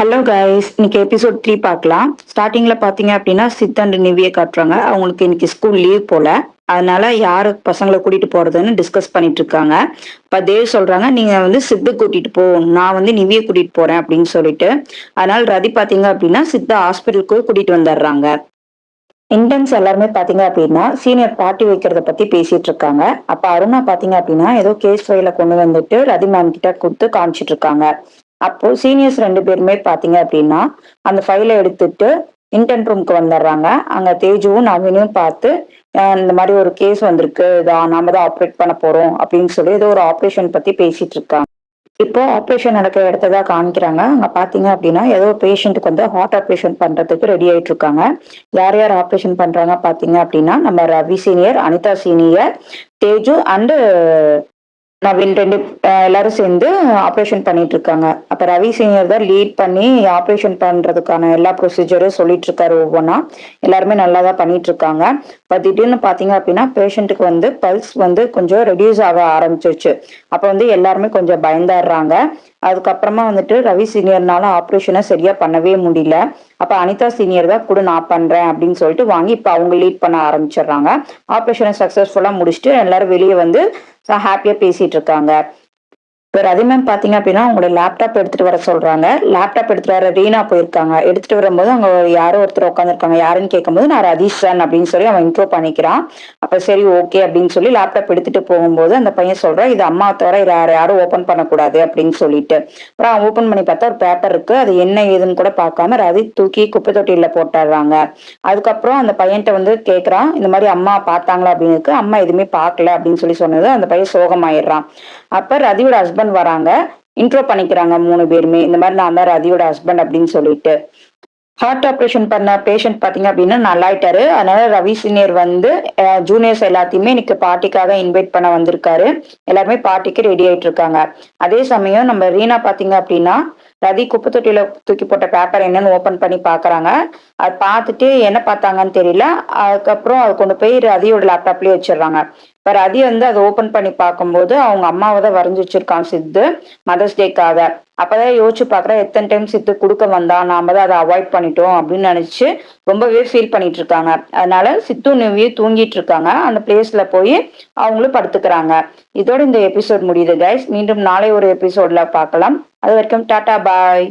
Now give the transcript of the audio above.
Hello guys இன்னைக்கு episode three பார்க்கலாம். ஸ்டார்டிங்ல பாத்தீங்க அப்படின்னா சித் அண்ட் நிவியை காட்டுறாங்க. அவங்களுக்கு இன்னைக்கு ஸ்கூல் லீவ் போல. அதனால யாரு பசங்களை கூட்டிட்டு போறதுன்னு டிஸ்கஸ் பண்ணிட்டு இருக்காங்க. இப்ப தேவ் சொல்றாங்க நீங்க வந்து சித்து கூட்டிட்டு போ. நான் வந்து நிவியை கூட்டிட்டு போறேன் அப்படின்னு சொல்லிட்டு. அதனால ரதி பாத்தீங்க அப்படின்னா சித்த ஹாஸ்பிட்டலுக்கு கூட்டிட்டு வந்துடுறாங்க. இன்டர்ன்ஸ் எல்லாருமே பாத்தீங்க அப்படின்னா சீனியர் பார்ட்டி வைக்கிறத பத்தி பேசிட்டு இருக்காங்க. அப்ப அருணா பாத்தீங்க அப்படின்னா ஏதோ கேஸ் ஃபைல கொண்டு வந்துட்டு ரதி மேம் கிட்ட கொடுத்து காமிச்சிட்டு இருக்காங்க. அப்போ சீனியர்ஸ் ரெண்டு பேருமே பாத்தீங்க அப்படின்னா அந்த ஃபைலை எடுத்துட்டு இன்டர்ன் ரூம்க்கு வந்துடுறாங்க அங்க தேஜுவும் நவீனும் பார்த்து இந்த மாதிரி ஒரு கேஸ் வந்திருக்கு. இதா நாம தான் ஆப்ரேட் பண்ண போறோம் அப்படின்னு சொல்லி ஏதோ ஒரு ஆப்ரேஷன் பத்தி பேசிட்டு இருக்காங்க. இப்போ ஆப்ரேஷன் நடக்கிற இடத்த காமிக்கிறாங்க. அங்க பாத்தீங்க அப்படின்னா ஏதோ பேஷண்ட்டுக்கு வந்து ஹார்ட் ஆப்ரேஷன் பண்றதுக்கு ரெடி ஆயிட்டு இருக்காங்க. யார் யார் ஆப்ரேஷன் பண்றாங்க பாத்தீங்க அப்படின்னா நம்ம Ravi senior Anitha senior Teju and Naveen ரெண்டு எல்லாரும் சேர்ந்து ஆப்ரேஷன் பண்ணிட்டு இருக்காங்க. அப்ப ரவி சீனியர் தான் லீட் பண்ணி ஆப்ரேஷன் பண்றதுக்கான எல்லா ப்ரொசீஜரும் சொல்லிட்டு இருக்காரு ஒவ்வொன்றா எல்லாருமே நல்லா தான் பண்ணிட்டு இருக்காங்க. பட் திடீர்னு பாத்தீங்க அப்படின்னா பேஷண்ட்டுக்கு வந்து பல்ஸ் வந்து கொஞ்சம் ரெடியூஸ் ஆக ஆரம்பிச்சிருச்சு. அப்போ வந்து எல்லாருமே கொஞ்சம் பயந்தாடுறாங்க. அதுக்கப்புறமா வந்துட்டு ரவி சீனியர்னால ஆப்ரேஷனை சரியா பண்ணவே முடியல. அப்ப அனிதா சீனியர் தான் கூட நான் பண்றேன் அப்படின்னு சொல்லிட்டு வாங்கி இப்ப அவங்க லீட் பண்ண ஆரம்பிச்சிடுறாங்க. ஆப்ரேஷனை சக்சஸ்ஃபுல்லா முடிச்சுட்டு எல்லாரும் வெளியே வந்து ஹாப்பியா பேசிட்டு இருக்காங்க. இப்போ ரதி மேம் பார்த்தீங்க அப்படின்னா அவங்களோட லேப்டாப் எடுத்துட்டு வர சொல்றாங்க. லேப்டாப் எடுத்துட்டு வர ரீனா போயிருக்காங்க. எடுத்துட்டு வரும்போது அவங்க யாரோ ஒருத்தர் உட்காந்துருக்காங்க யாருன்னு கேட்கும்போது நான் ரதீஷன் அப்படின்னு சொல்லி அவன் இன்ட்ரோ பண்ணிக்கிறான். அப்ப சரி ஓகே அப்படின்னு சொல்லி லேப்டாப் எடுத்துட்டு போகும்போது அந்த பையன் சொல்றான் இது அம்மா தவிர யார் யாரும் ஓப்பன் பண்ணக்கூடாது அப்படின்னு சொல்லிட்டு. அப்புறம் அவன் ஓப்பன் பண்ணி பார்த்தா ஒரு பேப்பர் இருக்கு. அது என்ன ஏதுன்னு கூட பார்க்காம ரதி தூக்கி குப்பை தொட்டியில போட்டுடுறாங்க அதுக்கப்புறம் அந்த பையன்கிட்ட வந்து கேட்குறான் இந்த மாதிரி அம்மா பார்த்தாங்களா? அப்படின்னு இருக்கு. அம்மா எதுவுமே பார்க்கல அப்படின்னு சொல்லி சொன்னது. அந்த பையன் சோகமாயிடுறான். அப்ப ரதியோட ஹஸ்பண்ட் வராங்க. இன்ட்ரோ பண்ணிக்கிறாங்க மூணு பேருமே. இந்த மாதிரி நான் தான் ரதியோட ஹஸ்பண்ட் அப்படின்னு சொல்லிட்டு. ஹார்ட் ஆப்ரேஷன் பண்ண பேஷண்ட் பாத்தீங்க அப்படின்னா நல்லாயிட்டாரு அதனால ரவி சீனியர் வந்து ஜூனியர்ஸ் எல்லாத்தையுமே இன்னைக்கு பார்ட்டிக்காக இன்வைட் பண்ண வந்திருக்காரு. எல்லாருமே பார்ட்டிக்கு ரெடி ஆயிட்டு இருக்காங்க அதே சமயம் நம்ம ரீனா பாத்தீங்க அப்படின்னா ரதி குப்பை தொட்டியில தூக்கி போட்ட பேப்பர் என்னன்னு ஓபன் பண்ணி பாக்குறாங்க. அது பார்த்துட்டு என்ன பார்த்தாங்கன்னு தெரியல. அதுக்கப்புறம் அது கொண்டு போய் ரதியோட லேப்டாப்லயே வச்சிடுறாங்க. இப்ப ரதி வந்து அதை ஓபன் பண்ணி பார்க்கும்போது அவங்க அம்மாவை தான் வரைஞ்சி வச்சிருக்கான் சித்து மதர்ஸ் டேக்காக அப்பதான் யோசிச்சு பாக்குறேன் எத்தனை டைம் சித்து கொடுக்க வந்தா நாம தான் அதை அவாய்ட் பண்ணிட்டோம் அப்படின்னு நினைச்சு ரொம்பவே ஃபீல் பண்ணிட்டு இருக்காங்க. அதனால சித்து நிவியும் தூங்கிட்டு இருக்காங்க. அந்த பிளேஸ்ல போய் அவங்களும் படுத்துக்கிறாங்க. இதோட இந்த எபிசோட் முடியுது கைஸ் மீண்டும் நாளை ஒரு எபிசோட்ல பார்க்கலாம். அது வரைக்கும் டாடா பாய்